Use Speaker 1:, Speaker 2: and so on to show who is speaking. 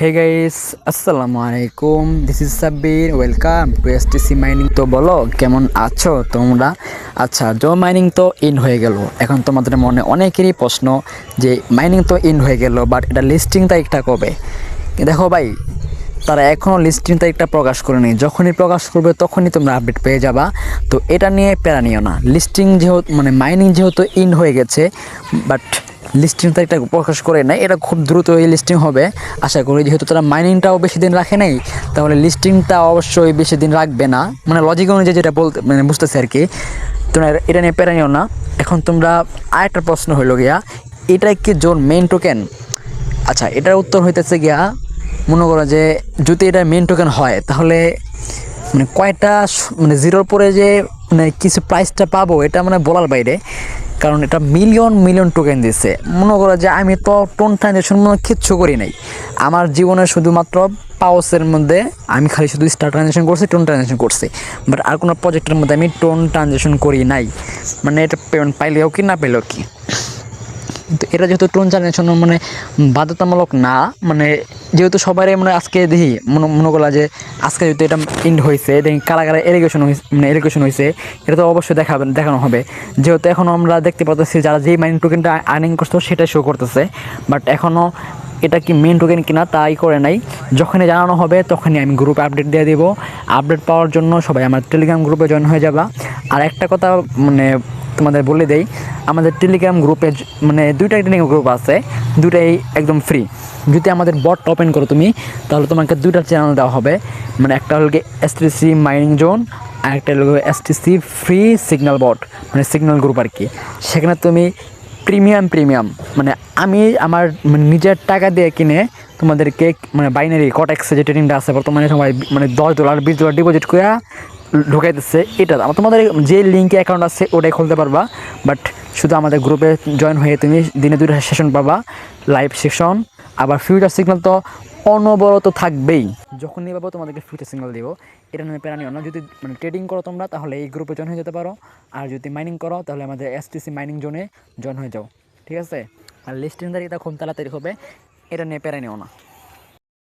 Speaker 1: হে guys আসসালামু আলাইকুম this is Sabbir welcome to STC mining তো বলো কেমন আছো তোমরা? আচ্ছা জো মাইনিং তো ইন হয়ে গেল। এখন তোমাদের মনে অনেকেরই প্রশ্ন যে মাইনিং তো ইন হয়ে গেল বাট এটা লিস্টিং তারিখটা কবে? দেখো ভাই, তারা এখনও লিস্টিং তারিখটা প্রকাশ করেনি। যখনই প্রকাশ করবে তখনই তোমরা আপডেট পেয়ে যাবা। তো এটা নিয়ে প্যারা নিও না। লিস্টিং যেহেতু মানে মাইনিং যেহেতু ইন হয়ে গেছে বাট লিস্টিং তারিখটা প্রকাশ করে নাই, এটা খুব দ্রুত এই লিস্টিং হবে। আশা করি যেহেতু তারা মাইনিংটাও বেশি দিন রাখে নাই, তাহলে লিস্টিংটা অবশ্যই বেশি দিন রাখবে না। মানে লজিক অনুযায়ী যেটা বলতে মানে বুঝতেছে আর কি, তোমরা এটা নিয়ে প্যারা নিও না। এখন তোমরা আরেকটা প্রশ্ন হইল গিয়া, এটা কি জোর মেইন টোকেন আচ্ছা এটার উত্তর হইতেছে গিয়া, মনে করো যে যদি এটা মেন টোকেন হয়, তাহলে মানে কয়টা মানে জিরোর পরে যে মানে কিছু প্রাইসটা পাবো, এটা মানে বলার বাইরে। কারণ এটা মিলিয়ন মিলিয়ন টোকেন দিচ্ছে মনে করো যে আমি তো টোন ট্রানজেকশন মনে কিচ্ছু করি নাই। আমার জীবনে শুধুমাত্র পাওসের মধ্যে আমি খালি শুধু স্টার ট্রানজেকশন করছি টোন ট্রানজেকশন করছি। বাট আর কোনো প্রজেক্টের মধ্যে আমি টোন ট্রানজেকশন করি নাই। মানে এটা পেমেন্ট পাইলেও কি, না পেলেও কি? কিন্তু এটা যেহেতু টোন ট্রানজেকশন মানে বাধ্যতামূলক না মানে যেহেতু সবারই মানে আজকে দেখি মনে মনে করলা যে আজকে যেহেতু এটা ইন্ড হয়েছে, দেখি কারা কারা এরিগেশন হয়েছে মানে এরিগেশন হয়েছে এটা তো অবশ্যই দেখাবেন দেখানো হবে। যেহেতু এখনও আমরা দেখতে পাচ্ছি যারা যেই মাইনিং টোকেনটা আর্নিং করতো সেটাই শো করতেছে। বাট এখনও এটা কি মেন টোকেন কিনা, তাই করে নাই। যখনই জানানো হবে, তখনই আমি গ্রুপে আপডেট দিয়ে দেবো। আপডেট পাওয়ার জন্য সবাই আমার টেলিগ্রাম গ্রুপে জয়েন হয়ে যাবা। আর একটা কথা মানে তোমাদের বলে দেই, আমাদের টেলিগ্রাম গ্রুপে মানে দুইটা টেলিগ্রাম গ্রুপ আছে দুটাই একদম ফ্রি যদি আমাদের বট ওপেন করো তুমি, তাহলে তোমাকে দুইটা চ্যানেল দেওয়া হবে। মানে একটা হলো এসটিসি মাইনিং জোন আর একটা হলো এসটিসি ফ্রি সিগন্যাল বট মানে সিগন্যাল গ্রুপ আর কি। সেখানে তুমি প্রিমিয়াম প্রিমিয়াম মানে আমি আমার মানে নিজের টাকা দিয়ে কিনে তোমাদেরকে মানে বাইনারি কটেক্সে যে ট্রেনিংটা আছে বর্তমানে সবাই মানে দশ ডলার বিশ ডলার ডিপোজিট করে ঢুকাইতেছে, এটা আমার তোমাদের যে লিঙ্কে অ্যাকাউন্ট আছে, ওটাই খুলতে পারবা। বাট শুধু আমাদের গ্রুপে জয়েন হয়ে তুমি দিনে দুটো সেশন পাবা লাইভ সেশন আবার ফিউচার সিগন্যাল তো অনবরত থাকবেই। যখন নিয়ে পাবো, তোমাদেরকে ফিউচার সিগন্যাল দিব। এটা নিয়ে প্যারা নিও না। যদি মানে ট্রেডিং করো তোমরা, তাহলে এই গ্রুপে জয়েন হয়ে যেতে পারো। আর যদি মাইনিং করো, তাহলে আমাদের এসটিসি মাইনিং জোনে জয়েন হয়ে যাও। ঠিক আছে? আর লিস্টিং তারিখটা খুব তাড়াতাড়ি হবে। এটা নিয়ে প্যারা নিও না।